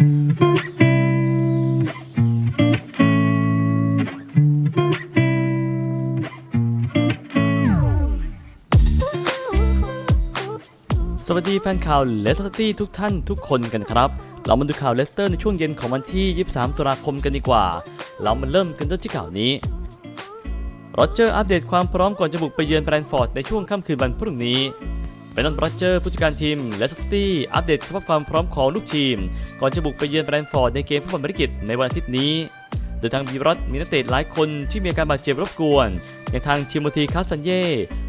สวัสดีแฟนข่าวเลสเตอร์ตี้ทุกท่านทุกคนกันครับ เรามาดูข่าวเลสเตอร์ในช่วงเย็นของวันที่ 23 ตุลาคมกันดีกว่า เรามาเริ่มกันด้วยที่ข่าวนี้โรเจอร์อัปเดตความพร้อมก่อนจะบุกไปเยือนแบรนท์ฟอร์ดในช่วงค่ำคืนวันพรุ่งนี้ เบรนดอนโรเจอร์ผู้จัดการทีมเลสตี้อัปเดตสภาพความพร้อมของลูกทีม ก่อนจะบุกไปเยือนแบรนท์ฟอร์ดในเกมฟุตบอลบริกิตในวันอาทิตย์นี้โดยทางบีรอตมีนักเตะหลายคนที่มีอาการบาดเจ็บรบกวน อย่างทางชิโมธีคาสันเย่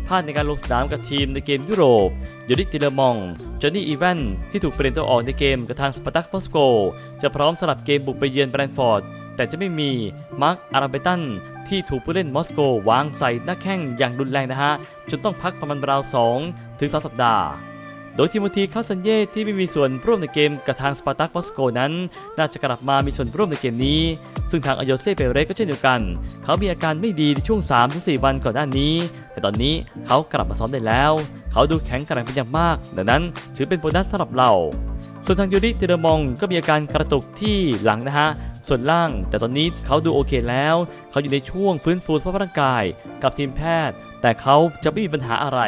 พลาดในการลงสนามกับทีมในเกมยุโรปยูริติเลมองจอห์นนี่อีแวนที่ถูกเปลี่ยนตัวออกในเกมกับทางสปาร์ตักมอสโก จะพร้อมสลับเกมบุกไปเยือนแบรนท์ฟอร์ด แต่จะไม่มีมาร์คอาราเบตันที่ถูกผู้เล่นมอสโกวางใส่หน้าแข้งอย่างรุนแรงนะฮะ จนต้องพักประมาณราว 2 ถึง3สัปดาห์ โดยทิโมธีคาสันเย่ที่ไม่มีส่วนร่วมในเกมกับทางสปาร์ตักมอสโกนั้น น่าจะกลับมามีส่วนร่วมในเกมนี้ ซึ่งทางอโยเซ่เปเรสก็เช่นเดียวกัน เขามีอาการไม่ดีในช่วง 3-4 วันก่อนหน้านี้ แต่ตอนนี้เขากลับมาซ้อมได้แล้ว เขาดูแข็งแกร่งเป็นอย่างมาก ดังนั้นถือเป็นโบนัสสำหรับเราส่วนทางยูริเทเดมองก็มีอาการกระตุกที่หลังนะฮะ ส่วนล่าง แต่ตอนนี้เขาดูโอเคแล้ว เขาอยู่ในช่วงฟื้นฟูสภาพร่างกายกับทีมแพทย์ แต่เขาจะไม่มีปัญหาอะไร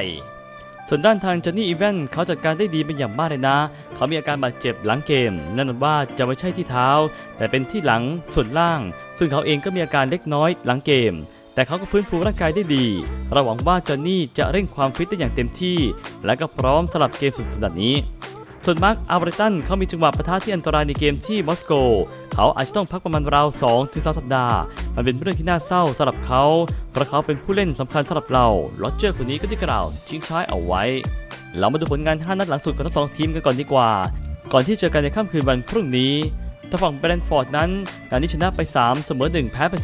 ส่วนด้านทางจอนนี่อีแวนเขาจัดการได้ดีเป็นอย่างมากเลยนะ เขามีอาการบาดเจ็บหลังเกมนั่นว่าจะไม่ใช่ที่เท้า แต่เป็นที่หลังส่วนล่าง ซึ่งเขาเองก็มีอาการเล็กน้อยหลังเกม แต่เขาก็ฟื้นฟูร่างกายได้ดีเราหวังว่าจอนนี่จะเร่งความฟิตได้อย่างเต็มที่ และก็พร้อมสำหรับเกมสุดสัปดาห์นี้ส่วนมาร์คอาร์เบรตันเขามีจังหวะปะทะที่อันตรายในเกมที่มอสโก เขาอาจจะต้องพักประมาณราว2ถึง3สัปดาห์ มันเป็นเรื่องที่น่าเศร้าสำหรับเขาเพราะเขาเป็นผู้เล่นสำคัญสำหรับเราโรเจอร์คนนี้ก็ได้กล่าวทิ้งท้ายเอาไว้ เรามาดูผลงาน 5 นัดหลังสุดของทั้งสองทีมกันก่อนดีกว่า ก่อนที่เจอกันในค่ำคืนวันพรุ่งนี้ทางฝั่งแบรนท์ฟอร์ดนั้นงานนี้ชนะไป 3 เสมอ 1 แพ้ไป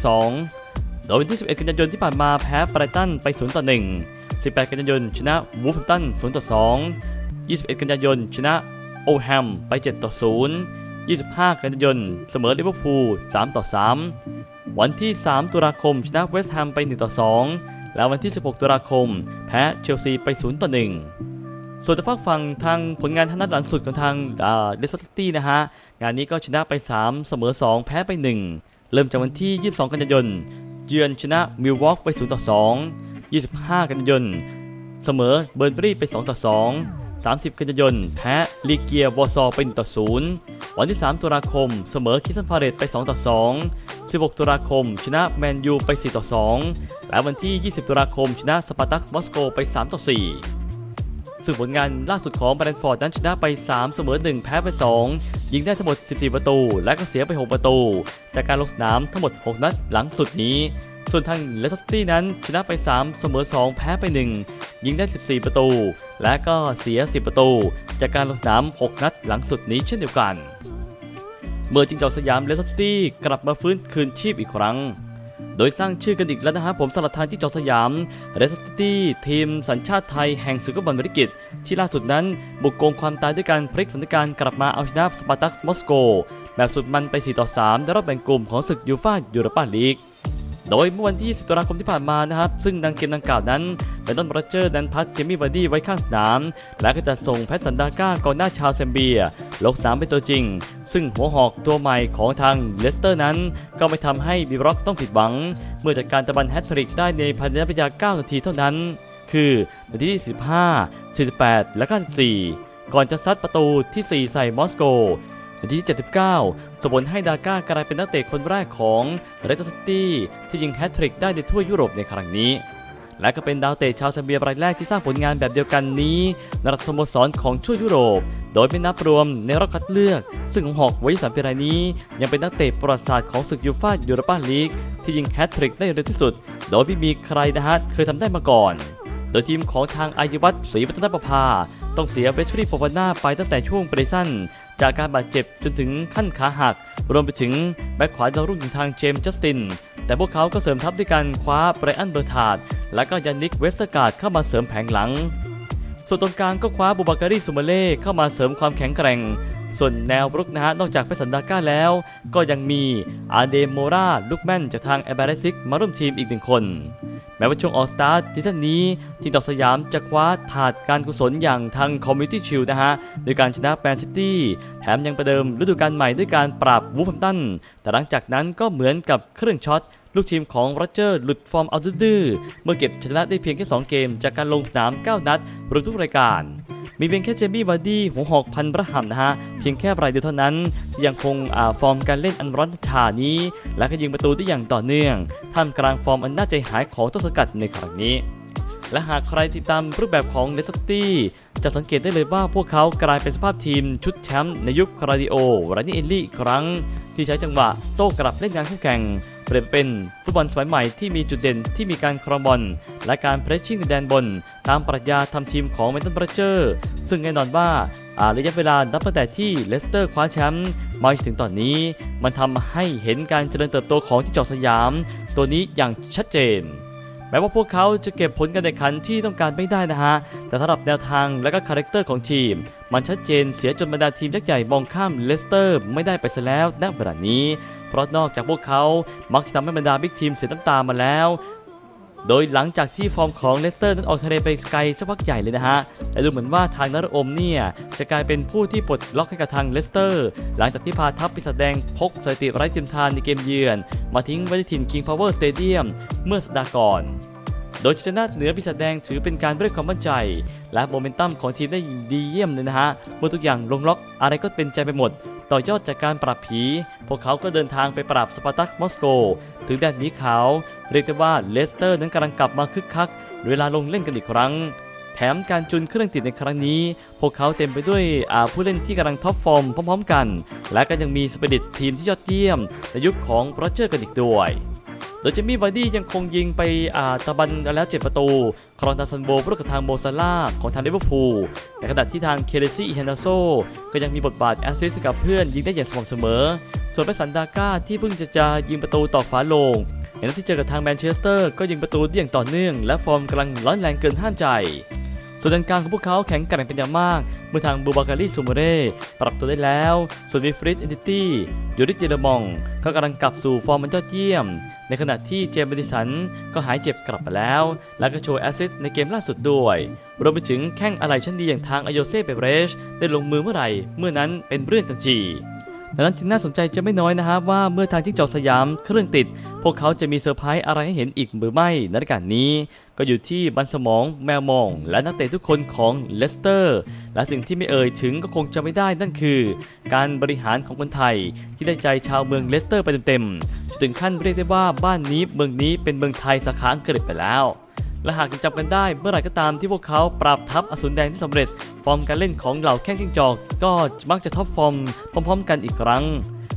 2 โดยวันที่ 11 กันยายนที่ผ่านมาแพ้ไบรตันไป 0 ต่อ 1 18 กันยายนชนะวูฟแฮมตัน0ต่อ2 21 กันยายนชนะโอแฮมไป 7 ต่อ 0 25 กันยายนเสมอลิเวอร์พูล 3 ต่อ 3 วันที่ 3 ตุลาคมชนะเวสต์แฮมไป 1 ต่อ 2 แล้ววันที่ 16 ตุลาคม แพ้เชลซีไป 0 ต่อ 1 ส่วนทางฝั่งฝั่งทางผลงานทางนัดหลังสุดของทางเดสเตี้นะฮะ งานนี้ก็ชนะไป 3 เสมอ 2 แพ้ไป 1 เริ่มจากวันที่ 22 กันยายนเยือนชนะมิลวอกไป 0 ต่อ 2 25 กันยายนเสมอเบิร์นบรีไป 2 ต่อ 2 30 กันยายนแพ้ลีเกียวอร์ซอไป 1 ต่อ 0 วันที่ 3 ตุลาคม เสมอคิสซันพาเรตไป 2 ต่อ 2 16 ตุลาคม ชนะแมนยูไป 4 ต่อ 2 และวันที่ 20 ตุลาคม ชนะสปาร์ตักมอสโกไป 3 ต่อ 4 ซึ่งผลงานล่าสุดของแบรนฟอร์ดนั้นชนะไป 3 เสมอ 1 แพ้ไป 2 ยิงได้ทั้งหมด 14 ประตู และก็เสียไป 6 ประตู จากการลงสนามทั้งหมด 6 นัดหลังสุดนี้ ส่วนทางเลสเตอร์ตี้นั้นชนะไป 3 เสมอ 2 แพ้ไป 1 ยิงได้ 14 ประตู และก็เสีย 10 ประตู จากการลงสนาม 6 นัดหลังสุดนี้เช่นเดียวกัน เมื่อจิงจอกสยามเลสเตอร์ตี้กลับมาฟื้นคืนชีพอีกครั้ง โดยสร้างชื่อกันอีกแล้วนะฮะผมสลัดทางที่จอสยามเรสซิตี้ทีมสัญชาติไทยแห่งศึกบอลบริกิตที่ล่าสุดนั้นบุกโกงความตายด้วยการพลิกสถานการณ์กลับมาเอาชนะสปาร์ตักมอสโกแบบสุดมันไป 4 ต่อ 3 ในรอบแบ่งกลุ่มของศึกยูฟ่ายูโรปาลีก โดยเมื่อวันที่20ตุลาคมที่ผ่านมานะครับ ซึ่งดังเกมดังกล่าวนั้นเบนดอนโรเจอร์ดันพัดเจมี่วาร์ดี้ไว้ข้างสนาม และก็จะส่งแพทสันดาก้ากองหน้าชาวเซมเบีย ลงสนามเป็นตัวจริง ซึ่งหัวหอกตัวใหม่ของทางเลสเตอร์นั้น ก็ไม่ทำให้บิร็อกต้องผิดหวัง เมื่อจัดการตะบันแฮตทริกได้ในภายในระยะ9นาทีเท่านั้น คือนาทีที่ 15 48 และ94ก่อนจะซัดประตูที่ 4 ใส่มอสโก นาทีที่79สมผลให้ดาก้ากลายเป็นนักเตะคนแรกของเรสเตอร์ซิตี้ที่ยิงแฮตทริกได้ในทั่วยุโรปในครั้งนี้ และก็เป็นดาวเตะชาวเซเบียรายแรกที่สร้างผลงานแบบเดียวกันนี้ในระดับสโมสรของทั่วยุโรป โดยไม่นับรวมในรอบคัดเลือก ซึ่งหอกไว้สามปีรายนี้ ยังเป็นนักเตะประวัติศาสตร์ของศึกยูฟ่ายูโรปาลีกที่ยิงแฮตทริกได้เร็วที่สุด โดยไม่มีใครนะฮะเคยทำได้มาก่อน โดยทีมของทางอายุวัตศรีวัฒนประภาต้องเสียเวสฟรีโฟฟาน่าไปตั้งแต่ช่วงเปรซัน จากการบาดเจ็บจนถึงขั้นขาหัก รวมไปถึงแบ็คขวาดาวรุ่งอย่างทางเจมส์จัสติน แต่พวกเขาก็เสริมทัพด้วยการคว้าไบรอันเบอร์ธาร์ดและก็ยานิกเวสต์การ์ดเข้ามาเสริมแผงหลัง ส่วนตรงกลางก็คว้าบูบาการีสุมาเล่เข้ามาเสริมความแข็งแกร่ง ส่วนแนวรุกนะฮะนอกจากเฟสันดาก้าแล้ว ก็ยังมีอาเดโมราลูกแม่นจากทางแอเบรซิกมาร่วมทีมอีกหนึ่งคน แม้ว่าช่วงออสตาร์ซีซั่นนี้ ทีมดอกสยามจะคว้าถาดการกุศลอย่างทางคอมมิ n ตี้ชิลนะฮะโดยการชนะแมนซิตี้แถมยังประเดิมฤดูกาลใหม่ด้วยการปราบวูฟแฮมตันแต่หลังจากนั้นก็เหมือนกับเครื่องช็อตลูกทีมของโรเจอร์หลุดฟอร์มเอาดื้อเมื่อเก็บชนะได้เพียงแค่ 2 เกม จากการลงสนาม 9 นัดรวมทุกรายการ มีเพียงแค่เจมี่บาร์ดี้หัวหอกพันประหำนะฮะ เพียงแค่รายเดียวเท่านั้น ยังคงฟอร์มการเล่นอันร้อนฉานี้ และก็ยิงประตูได้อย่างต่อเนื่องท่ามกลางฟอร์มอันน่าใจหายของต้นสกัดในครั้งนี้ และหากใครติดตามรูปแบบของเลสตี้จะสังเกตได้เลยว่าพวกเขากลายเป็นสภาพทีมชุดแชมป์ในยุคคาราดิโอรานิเอลลี่ครั้ง ที่ใช้จังหวะโต้กลับเล่นงานคู่แข่ง เปลี่ยนเป็นฟุตบอลสมัยใหม่ที่มีจุดเด่นที่มีการครองบอลและการเพรสชิ่งในแดนบน ตามปรัชญาทำทีมของเมนตันบรเจอร์ซึ่งแน่นอนว่าอาระยะเวลานับตั้งแต่ที่เลสเตอร์คว้าแชมป์มาจนถึงตอนนี้ มันทำให้เห็นการเจริญเติบโตของที่จอกสยาม ตัวนี้อย่างชัดเจน แม้ว่าพวกเขาจะเก็บผลการแข่งขันที่ต้องการไม่ได้นะฮะ แต่สำหรับแนวทางและก็คาแรคเตอร์ของทีม มันชัดเจนเสียจนบรรดาทีมยักษ์ใหญ่มองข้ามเลสเตอร์ไม่ได้ไปซะแล้วณเวลานี้ เพราะนอกจากพวกเขา มักจะทำให้บรรดาบิ๊กทีมเสียน้ำตามาแล้ว โดยหลังจากที่ฟอร์มของเลสเตอร์นั้นออกทะเลไปไกลสักพักใหญ่เลยนะฮะ และดูเหมือนว่าทางนารอมเนี่ยจะกลายเป็นผู้ที่ปลดล็อกให้กับทางเลสเตอร์ หลังจากที่พาทัพปีศาจแดงพกสถิติไร้จิมทานในเกมเยือน มาทิ้งไว้ที่ถิ่น King Power Stadium เมื่อสัปดาห์ก่อน โดยชนะเหนือปีศาจแดงถือเป็นการเรียกความมั่นใจ และโมเมนตัมของทีมได้ดีเยี่ยมเลยนะฮะ เมื่อทุกอย่างลงล็อกอะไรก็เป็นใจไปหมด ต่อยอดจากการปราบผี พวกเขาก็เดินทางไปปราบสปาร์ตักมอสโก ถึงแดนหมีขาว เรียกได้ว่าเลสเตอร์นั้นกำลังกลับมาคึกคัก เวลาลงเล่นกันอีกครั้งแถมการจุนเครื่องติดในครั้งนี้ พวกเขาเต็มไปด้วยผู้เล่นที่กำลังท็อปฟอร์มพร้อม ๆ กัน และก็ยังมีสปิริตทีมที่ยอดเยี่ยมในยุคของโรเจอร์กันอีกด้วย โดยเจมี่วาร์ดี้ยังคงยิงไปอ่าตะบันแล้ว 7 ประตู ครองทางซันโบร่วมกับทางโมซาล่าของทางลิเวอร์พูลในขณะที่ทางเคเรซี่อิชานาโซก็ยังมีบทบาทแอสซิสต์กับเพื่อนยิงได้อย่างสม่ำเสมอ ส่วนไปสันดาก้าที่เพิ่งจะจะยิงประตูตอกฝาโลงในนัดที่เจอกับทางแมนเชสเตอร์ก็ยิงประตูได้อย่างต่อเนื่อง และฟอร์มกำลังร้อนแรงเกินห้ามใจ ส่วนด้านกลางของพวกเขาแข็งแกร่งเป็นอย่างมาก เมื่อทางบูบาการีซูโมเร่ปรับตัวได้แล้ว ส่วนวิฟริดเอนติตี้ยูริสเจเรมองก็กำลังกลับสู่ฟอร์มมันยอดเยี่ยม ในขณะที่เจมส์เบดิสันก็หายเจ็บกลับมาแล้ว และก็โชว์แอสซิสต์ในเกมล่าสุดด้วยรวมไปถึงแข้งอะไหล่ชั้นดีอย่างทางอโยเซ่เปเรชได้ลงมือเมื่อไหร่ เมื่อนั้นเป็นเรื่องทันที ดังนั้นจึงน่าสนใจจะไม่น้อยนะครับว่าเมื่อทางจิ้งจอกสยามเครื่องติด พวกเขาจะมีเซอร์ไพรส์อะไรให้เห็นอีกหรือไม่ในรายการนี้ ก็อยู่ที่บันสมองแมวมอง และนักเตะทุกคนของเลสเตอร์ และสิ่งที่ไม่เอ่ยถึงก็คงจะไม่ได้นั่นคือ การบริหารของคนไทย ที่ได้ใจชาวเมืองเลสเตอร์ไปเต็มๆจนถึงขั้นเรียกได้ว่าบ้านนี้เมืองนี้เป็นเมืองไทยสาขาอังกฤษไปแล้ว และหากยังจำกันได้เมื่อไหร่ก็ตามที่พวกเขาปราบทัพอสูรแดงที่สำเร็จ ฟอร์มการเล่นของเหล่าแข้งจิ้งจอก ก็มักจะท็อปฟอร์มพร้อม ๆ กันอีกครั้ง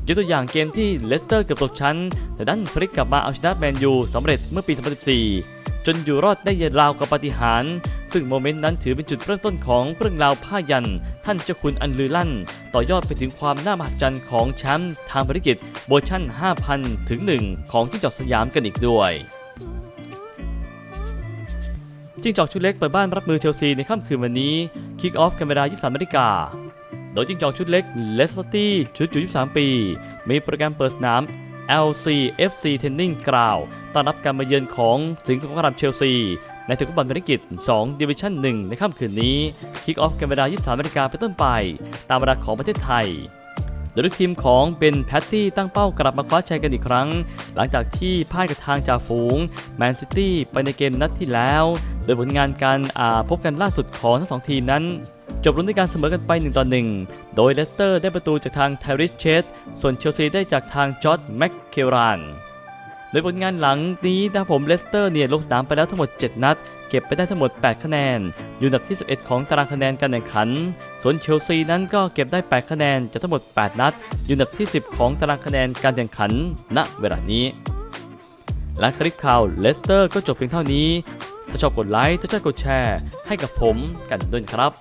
ยกตัวอย่างเกมที่เลสเตอร์เกือบตกชั้น แต่ดันพลิกกลับมาเอาชนะแมนยูสำเร็จเมื่อปี 2014 จนอยู่รอดได้ราวกับปาฏิหาริย์ซึ่งโมเมนต์นั้นถือเป็นจุดเริ่มต้นของเรื่องราวผ้ายัน ท่านเจ้าคุณอันลือลั่น ต่อยอดไปถึงความน่ามหัศจรรย์ของแชมป์ทางภารกิจเวอร์ชั่น 5,000 ถึง 1 ของจิ้งจอกสยามกันอีกด้วย จิ้งจอกชุดเล็กเปิดบ้านรับมือเชลซีในค่ำคืนวันนี้คิกออฟกันเวลา 23นาฬิกาโดยจิ้งจอกชุดเล็กเลสเตอร์ตี้ชุดอายุ23 ปี มีโปรแกรมเปิดสนาม LCFC Training Ground ต้อนรับการมาเยือนของสิงห์ของรามเชลซี ในศึกฟุตบอลภารกิจ 2 ดิวิชั่น 1 ในค่ำคืนนี้ คิกออฟกันเวลา 23นาฬิกาเป็นต้นไป ตามเวลาของประเทศไทย โดยทีมของเบนแพตตี้ตั้งเป้ากลับมาคว้าชัยกันอีกครั้ง หลังจากที่พ่ายกับทางจ่าฝูงแมนซิตี้ไปในเกมนัดที่แล้ว โดยผลงานการพบกันล่าสุดของทั้งสองทีมนั้น จบลงด้วยการเสมอกันไป1ต่อ1โดยเลสเตอร์ได้ประตูจากทางไทริชเชสส่วนเชลซีได้จากทางจอร์ดแม็กเคลรันโดยผลงานหลังนี้นะผมเลสเตอร์เนี่ยลงสนามไปแล้วทั้งหมด 7 นัด เก็บไปได้ทั้งหมด 8 คะแนน อยู่อันดับที่ 11 ของตารางคะแนนการแข่งขัน ส่วนเชลซีนั้นก็เก็บได้ 8 คะแนนจากทั้งหมด 8 นัด อยู่อันดับที่ 10 ของตารางคะแนนการแข่งขัน ณ เวลานี้ และคลิปข่าวเลสเตอร์ก็จบเพียงเท่านี้ ถ้าชอบกดไลค์ ถ้าชอบกดแชร์ ให้กับผมกันด้วยครับ